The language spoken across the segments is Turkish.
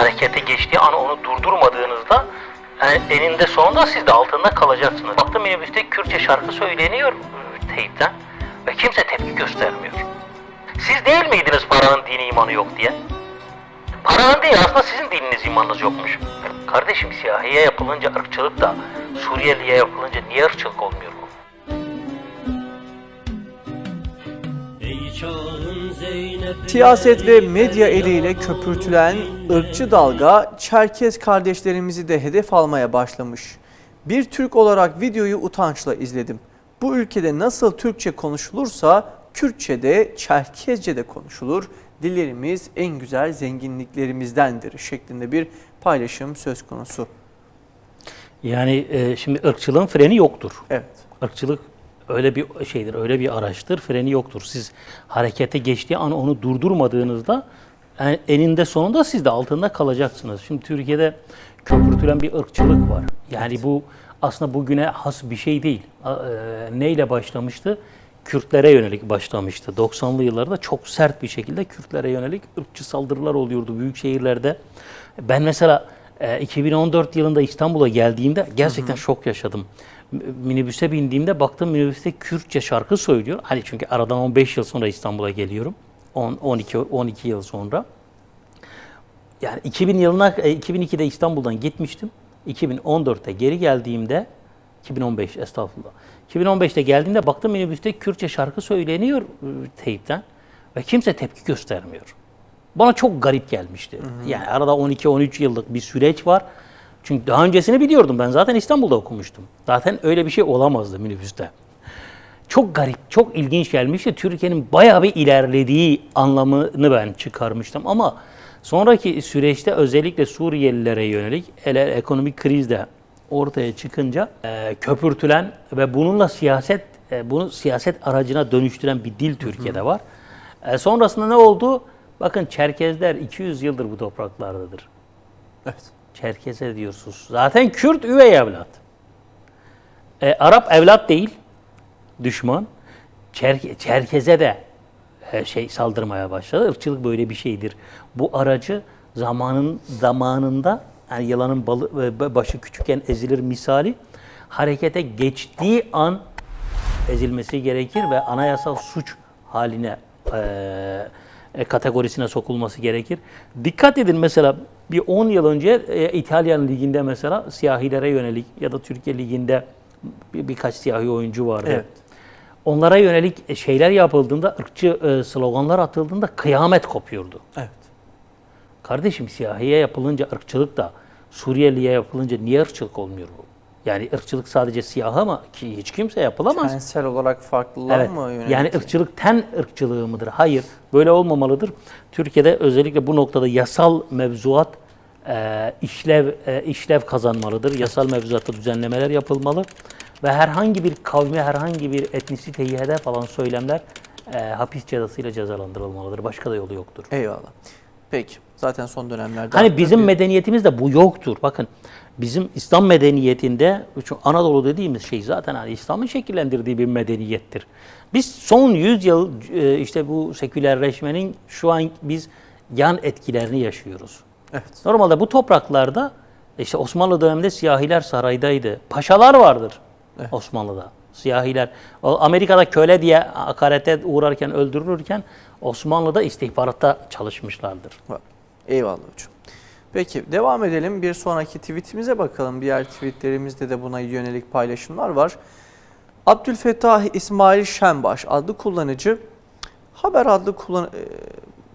harekete geçtiği an onu durdurmadığınızda yani eninde sonunda siz de altında kalacaksınız. Baktım minibüste Kürtçe şarkı söyleniyor e, teypten ve kimse tepki göstermiyor. Siz değil miydiniz paranın dini imanı yok diye? Paranın değil aslında sizin dininiz imanınız yokmuş. Kardeşim siyahiye yapılınca ırkçılık da Suriyeliye yapılınca niye ırkçılık olmuyor Siyaset ve medya eliyle köpürtülen ırkçı dalga Çerkez kardeşlerimizi de hedef almaya başlamış. Bir Türk olarak videoyu utançla izledim. Bu ülkede nasıl Türkçe konuşulursa Kürtçe de Çerkezce de konuşulur. Dillerimiz en güzel zenginliklerimizdendir şeklinde bir paylaşım söz konusu. Yani e, şimdi ırkçılığın freni yoktur. Evet. Irkçılık öyle bir şeydir, öyle bir araçtır, freni yoktur. Siz harekete geçtiği an onu durdurmadığınızda en- eninde sonunda siz de altında kalacaksınız. Şimdi Türkiye'de köpürtülen bir ırkçılık var. Yani bu aslında bugüne has bir şey değil. E, neyle başlamıştı? Kürtlere yönelik başlamıştı. 90'lı yıllarda çok sert bir şekilde Kürtlere yönelik ırkçı saldırılar oluyordu büyük şehirlerde. Ben mesela e, 2014 yılında İstanbul'a geldiğimde gerçekten şok yaşadım. Minibüse bindiğimde baktım minibüste Kürtçe şarkı söylüyor. Hani çünkü aradan 15 yıl sonra İstanbul'a geliyorum. 10 12 12 yıl sonra. Yani 2000 yılına e, 2002'de İstanbul'dan gitmiştim. 2014'te geri geldiğimde 2015 estağfurullah. 2015'te geldiğimde baktım minibüste Kürtçe şarkı söyleniyor e, teypten ve kimse tepki göstermiyor. Bana çok garip gelmişti. Yani arada 12-13 yıllık bir süreç var. Çünkü daha öncesini biliyordum ben zaten İstanbul'da okumuştum. Zaten öyle bir şey olamazdı minibüste. Çok garip, çok ilginç gelmişti. Türkiye'nin bayağı bir ilerlediği anlamını ben çıkarmıştım. Ama sonraki süreçte özellikle Suriyelilere yönelik hele ekonomik kriz de ortaya çıkınca e, köpürtülen ve bununla siyaset e, bunu siyaset aracına dönüştüren bir dil Türkiye'de var. E, sonrasında ne oldu? Bakın Çerkezler 200 yıldır bu topraklardadır. Evet. Çerkeze diyorsunuz. Zaten Kürt üvey evlat. E, Arap evlat değil, düşman. Çer- Çerkeze de e, şey saldırmaya başladı. Irkçılık böyle bir şeydir. Bu aracı zamanın zamanında yani yılanın balı, e, başı küçükken ezilir misali harekete geçtiği an ezilmesi gerekir ve anayasal suç haline e, e, kategorisine sokulması gerekir. Dikkat edin mesela bir 10 yıl önce e, İtalyan liginde mesela siyahilere yönelik ya da Türkiye liginde bir, birkaç siyahi oyuncu vardı. Evet. Onlara yönelik şeyler yapıldığında, ırkçı e, sloganlar atıldığında kıyamet kopuyordu. Evet. Kardeşim siyahiye yapılınca ırkçılık da Suriyeliye yapılınca niye ırkçılık olmuyor bu? Yani ırkçılık sadece siyaha mı ki hiç kimse yapılamaz. Tensel olarak farklılığa Evet. mı yönelik? Yani ırkçılık ten ırkçılığı mıdır? Hayır. Böyle olmamalıdır. Türkiye'de özellikle bu noktada yasal mevzuat e, işlev e, işlev kazanmalıdır. Yasal mevzuatta düzenlemeler yapılmalı ve herhangi bir kavmi, herhangi bir etnisiteyi hedef alan söylemler e, hapis cezasıyla cezalandırılmalıdır. Başka da yolu yoktur. Eyvallah. Peki. Zaten son dönemlerde Hani bizim bir- medeniyetimizde bu yoktur. Bakın bizim İslam medeniyetinde Anadolu dediğimiz şey zaten hani İslam'ın şekillendirdiği bir medeniyettir. Biz son 100 yıl e, işte bu sekülerleşmenin şu an biz yan etkilerini yaşıyoruz. Evet. Normalde bu topraklarda işte Osmanlı döneminde siyahiler saraydaydı. Paşalar vardır Osmanlı'da. Siyahiler. Amerika'da köle diye hakarete uğrarken öldürülürken Osmanlı'da istihbaratta çalışmışlardır. Eyvallah hocam. Peki devam edelim. Bir sonraki tweetimize bakalım. Diğer tweetlerimizde de buna yönelik paylaşımlar var. Abdülfettah İsmail Şenbaş adlı kullanıcı Haber adlı kullan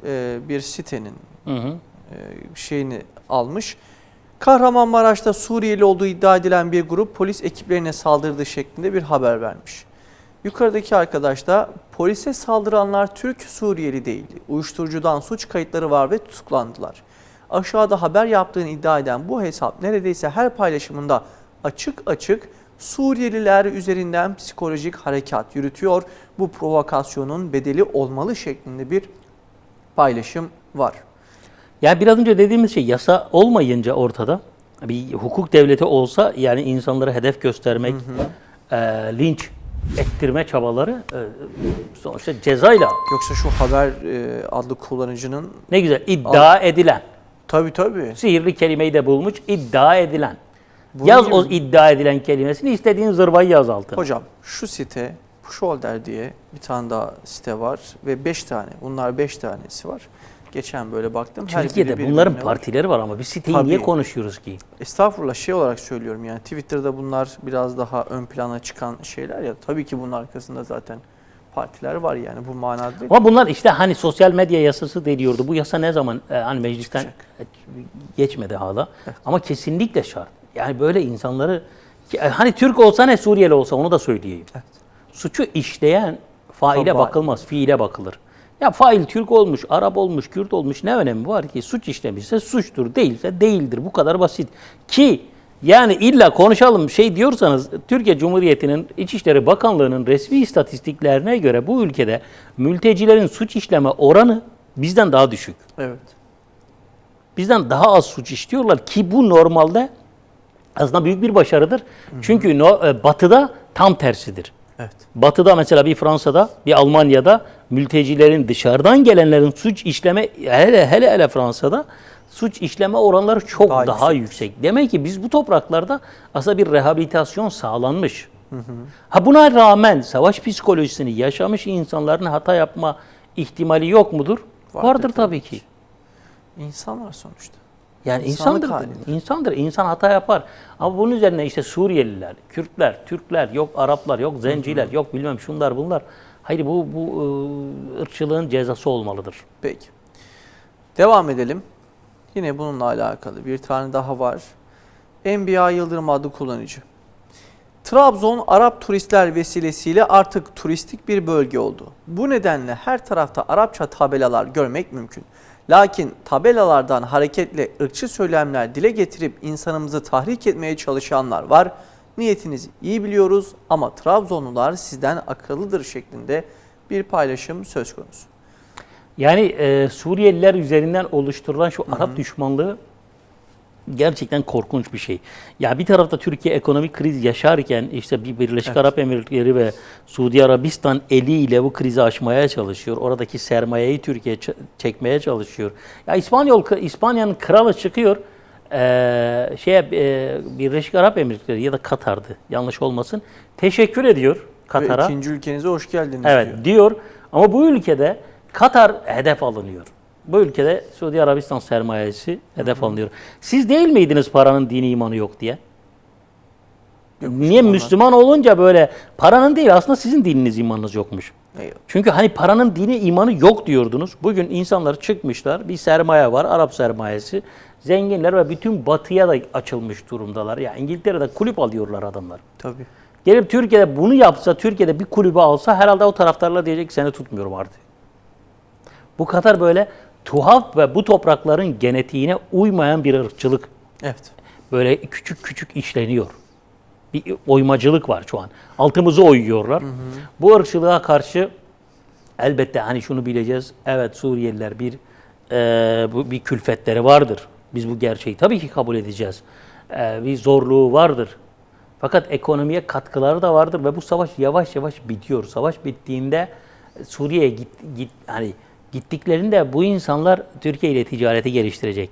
e, e, bir sitenin Hı hı. e, şeyini almış. Kahramanmaraş'ta Suriyeli olduğu iddia edilen bir grup polis ekiplerine saldırdığı şeklinde bir haber vermiş. Yukarıdaki arkadaş da polise saldıranlar Türk Suriyeli değildi. Uyuşturucudan suç kayıtları var ve tutuklandılar. Aşağıda haber yaptığını iddia eden bu hesap neredeyse her paylaşımında açık açık Suriyeliler üzerinden psikolojik harekat yürütüyor. Bu provokasyonun bedeli olmalı şeklinde bir paylaşım var. Yani biraz önce dediğimiz şey yasa olmayınca ortada bir hukuk devleti olsa yani insanları hedef göstermek, e, linç ettirme çabaları e, sonuçta cezayla Yoksa şu haber e, adlı kullanıcının ne güzel iddia edilen Tabii tabii. Sihirli kelimeyi de bulmuş iddia edilen. Bunun yaz gibi- o iddia edilen kelimesini istediğin zırvayı yaz altına. Hocam şu site Pusholder diye bir tane daha site var ve 5 tane. Bunlar 5 tanesi var. Geçen böyle baktım. her biri Türkiye'de bunların var. partileri var ama biz siteyi Tabii. niye konuşuyoruz ki? Estağfurullah şey olarak söylüyorum yani Twitter'da bunlar biraz daha ön plana çıkan şeyler ya. Tabii ki bunun arkasında zaten partiler var yani bu manada değil. Ama bunlar işte hani sosyal medya yasası deniyordu. Bu yasa ne zaman e, hani meclisten e, geçmedi hala. Ama kesinlikle şart. Yani böyle insanları e, hani Türk olsa ne Suriyeli olsa onu da söyleyeyim. Suçu işleyen faile Faal. bakılmaz, fiile bakılır. Ya fail Türk olmuş, Arap olmuş, Kürt olmuş ne önemi var ki? Suç işlemişse suçtur, değilse değildir. Bu kadar basit. Ki yani illa konuşalım şey diyorsanız Türkiye Cumhuriyeti'nin İçişleri Bakanlığı'nın resmi istatistiklerine göre bu ülkede mültecilerin suç işleme oranı bizden daha düşük. Evet. Bizden daha az suç işliyorlar ki bu normalde aslında büyük bir başarıdır. Çünkü no, e, batıda tam tersidir. Evet. Batı'da mesela bir Fransa'da, bir Almanya'da mültecilerin dışarıdan gelenlerin suç işleme hele hele hele Fransa'da suç işleme oranları çok Daha daha, yüksek. yüksek. Demek ki biz bu topraklarda aslında bir rehabilitasyon sağlanmış. Ha buna rağmen savaş psikolojisini yaşamış insanların hata yapma ihtimali yok mudur? Vardır Vardır, tabii ki. İnsanlar sonuçta. Yani İnsanlık insandır, halidir. insandır, insan hata yapar. Ama bunun üzerine işte Suriyeliler, Kürtler, Türkler, yok Araplar, yok Zenciler, yok bilmem şunlar bunlar. Hayır bu bu ıı, ırkçılığın cezası olmalıdır. Peki. Devam edelim. Yine bununla alakalı bir tane daha var. Enbiya Yıldırım adlı kullanıcı. Trabzon Arap turistler vesilesiyle artık turistik bir bölge oldu. Bu nedenle her tarafta Arapça tabelalar görmek mümkün. Lakin tabelalardan hareketle ırkçı söylemler dile getirip insanımızı tahrik etmeye çalışanlar var. Niyetinizi iyi biliyoruz ama Trabzonlular sizden akıllıdır şeklinde bir paylaşım söz konusu. Yani e, Suriyeliler üzerinden oluşturulan şu Arap düşmanlığı gerçekten korkunç bir şey. Ya bir tarafta Türkiye ekonomik kriz yaşarken işte bir Birleşik Arap Emirlikleri ve Suudi Arabistan eliyle bu krizi aşmaya çalışıyor. Oradaki sermayeyi Türkiye çekmeye çalışıyor. Ya İspanyol İspanya'nın kralı çıkıyor. Eee şeye e, Birleşik Arap Emirlikleri ya da Katar'dı yanlış olmasın. Teşekkür ediyor Katar'a. ikinci ülkenize hoş geldiniz Evet diyor. diyor. Ama bu ülkede Katar hedef alınıyor. Bu ülkede Suudi Arabistan sermayesi hedef alınıyor. Siz değil miydiniz paranın dini imanı yok diye? Yok, Niye. Müslüman olunca böyle paranın değil aslında sizin dininiz imanınız yokmuş. Çünkü hani paranın dini imanı yok diyordunuz. Bugün insanlar çıkmışlar. Bir sermaye var, Arap sermayesi. Zenginler ve bütün batıya da açılmış durumdalar. Ya İngiltere'de kulüp alıyorlar adamlar. Tabii. Gelip Türkiye'de bunu yapsa, Türkiye'de bir kulübü alsa herhalde o taraftarlar diyecek ki seni tutmuyorum artık. Bu kadar böyle tuhaf ve bu toprakların genetiğine uymayan bir ırkçılık Evet. böyle küçük küçük işleniyor. Bir oymacılık var şu an. Altımızı oyuyorlar. Bu ırkçılığa karşı elbette hani şunu bileceğiz. Evet Suriyeliler bir e, bu bir külfetleri vardır. Biz bu gerçeği tabii ki kabul edeceğiz. E, bir zorluğu vardır. Fakat ekonomiye katkıları da vardır ve bu savaş yavaş yavaş bitiyor. Savaş bittiğinde Suriye'ye git, git hani gittiklerinde bu insanlar Türkiye ile ticareti geliştirecek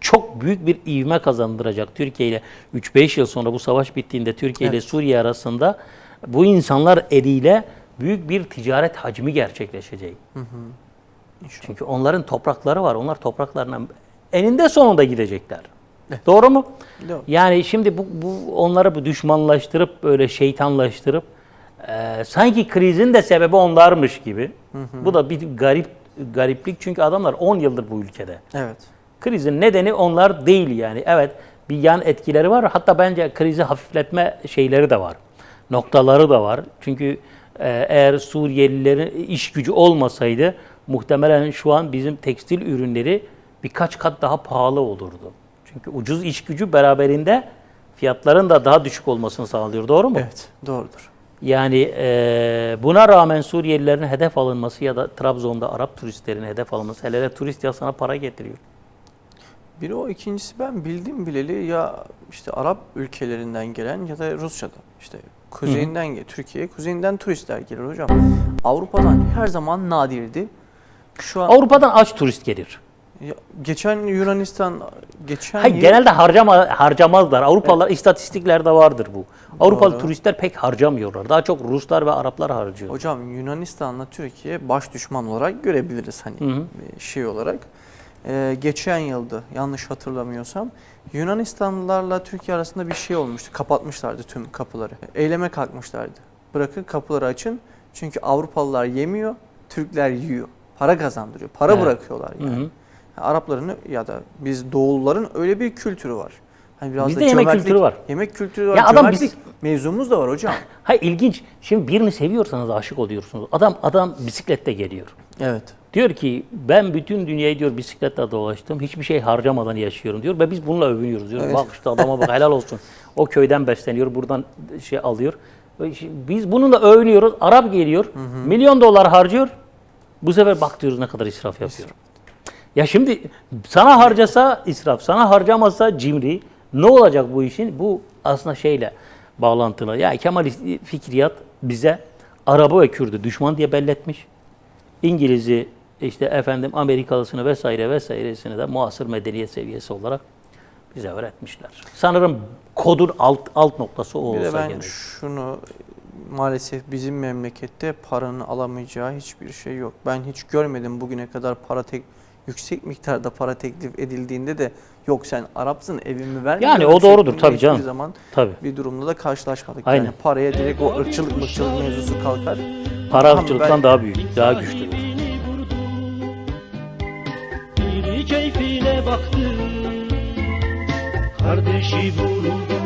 çok büyük bir ivme kazandıracak Türkiye ile 3-5 yıl sonra bu savaş bittiğinde Türkiye ile Evet. Suriye arasında bu insanlar eliyle büyük bir ticaret hacmi gerçekleşecek. Çünkü onların toprakları var. Onlar topraklarına eninde sonunda gidecekler. Doğru mu? Doğru. Yani şimdi bu, bu onları bu düşmanlaştırıp böyle şeytanlaştırıp e, sanki krizin de sebebi onlarmış gibi. Bu da bir garip gariplik çünkü adamlar 10 yıldır bu ülkede. Evet. Krizin nedeni onlar değil yani. Evet bir yan etkileri var. Hatta bence krizi hafifletme şeyleri de var. Noktaları da var. Çünkü e, eğer Suriyelilerin iş gücü olmasaydı muhtemelen şu an bizim tekstil ürünleri birkaç kat daha pahalı olurdu. Çünkü ucuz iş gücü beraberinde fiyatların da daha düşük olmasını sağlıyor. Doğru mu? Evet. Doğrudur. Yani e, buna rağmen Suriyelilerin hedef alınması ya da Trabzon'da Arap turistlerin hedef alınması hele hele turist ya sana para getiriyor. Biri o ikincisi ben bildiğim bileli ya işte Arap ülkelerinden gelen ya da Rusya'dan işte kuzeyinden gel Türkiye'ye kuzeyinden turistler gelir hocam. Avrupa'dan her zaman nadirdi. Şu an Avrupa'dan aç turist gelir. Ya, geçen Yunanistan geçen Hayır, yıl- genelde harcama, harcamazlar. Avrupalılar istatistiklerde vardır bu. Avrupalı turistler pek harcamıyorlar. Daha çok Ruslar ve Araplar harcıyor. Hocam Yunanistan'la Türkiye baş düşman olarak görebiliriz hani Hı hı. e, şey olarak. Ee, geçen yıldı yanlış hatırlamıyorsam Yunanistanlılarla Türkiye arasında bir şey olmuştu. Kapatmışlardı tüm kapıları. Eyleme kalkmışlardı. Bırakın kapıları açın. Çünkü Avrupalılar yemiyor, Türkler yiyor. Para kazandırıyor. Para Evet. bırakıyorlar Hı yani. hı. Arapların ya da biz Doğuluların öyle bir kültürü var. Hani biraz Bizde da yemek kültürü var. Yemek kültürü var. Ya adam biz- mevzumuz da var hocam. Hayır ilginç. Şimdi birini seviyorsanız aşık oluyorsunuz. Adam adam bisiklette geliyor. Evet. Diyor ki ben bütün dünyayı diyor bisikletle dolaştım. Hiçbir şey harcamadan yaşıyorum diyor ve biz bununla övünüyoruz diyor. Evet. Bak işte adama bak helal olsun. O köyden besleniyor, buradan şey alıyor. Biz bununla övünüyoruz. Arap geliyor, milyon dolar harcıyor. Bu sefer bak diyoruz ne kadar israf yapıyor. Ya şimdi sana harcasa israf, sana harcamasa cimri. Ne olacak bu işin? Bu aslında şeyle bağlantılı. Ya Kemalist fikriyat bize Arabı ve Kürdü düşman diye belletmiş. İngiliz'i işte efendim Amerikalısını vesaire vesairesini de muasır medeniyet seviyesi olarak bize öğretmişler. Sanırım kodun alt alt noktası o Bir de olsa ben gerek. şunu maalesef bizim memlekette paranın alamayacağı hiçbir şey yok. Ben hiç görmedim bugüne kadar para tek yüksek miktarda para teklif edildiğinde de yok sen Arapsın evimi ver. Yani o doğrudur tabii canım. Zaman Tabii. bir durumda da karşılaşmadık. Aynen. Yani paraya direkt o ırkçılık mırkçılık mevzusu kalkar. Para ırkçılıktan ben- daha büyük, daha güçlüdür. Biri keyfine baktı Kardeşi vuruldu